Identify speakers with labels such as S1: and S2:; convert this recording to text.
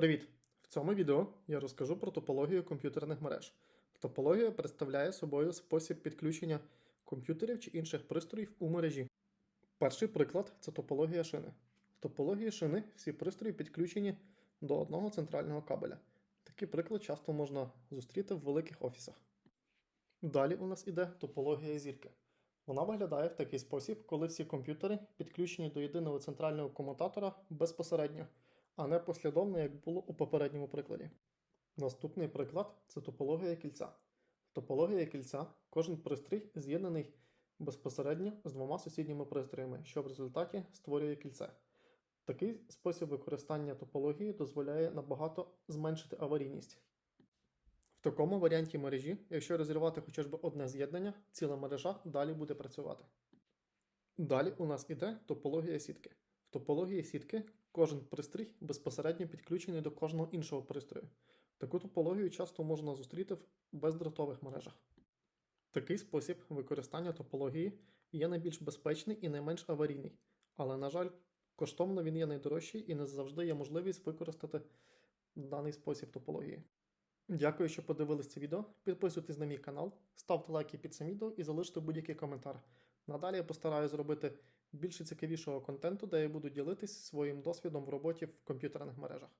S1: Привіт! В цьому відео я розкажу про топологію комп'ютерних мереж. Топологія представляє собою спосіб підключення комп'ютерів чи інших пристроїв у мережі. Перший приклад це топологія шини. В топології шини всі пристрої підключені до одного центрального кабеля. Такий приклад часто можна зустріти в великих офісах. Далі у нас іде топологія зірки. Вона виглядає в такий спосіб, коли всі комп'ютери підключені до єдиного центрального комутатора безпосередньо, а не послідовно, як було у попередньому прикладі. Наступний приклад це топологія кільця. В топології кільця кожен пристрій з'єднаний безпосередньо з двома сусідніми пристроями, що в результаті створює кільце. Такий спосіб використання топології дозволяє набагато зменшити аварійність. В такому варіанті мережі, якщо розірвати хоча б одне з'єднання, ціла мережа далі буде працювати. Далі у нас іде топологія сітки. В топології сітки кожен пристрій безпосередньо підключений до кожного іншого пристрою. Таку топологію часто можна зустріти в бездротових мережах. Такий спосіб використання топології є найбільш безпечний і найменш аварійний, але, на жаль, коштовно він є найдорожчий і не завжди є можливість використати даний спосіб топології. Дякую, що подивились це відео. Підписуйтесь на мій канал, ставте лайки під цим відео і залиште будь-який коментар. Надалі я постараюся зробити більше цікавішого контенту, де я буду ділитись своїм досвідом в роботі в комп'ютерних мережах.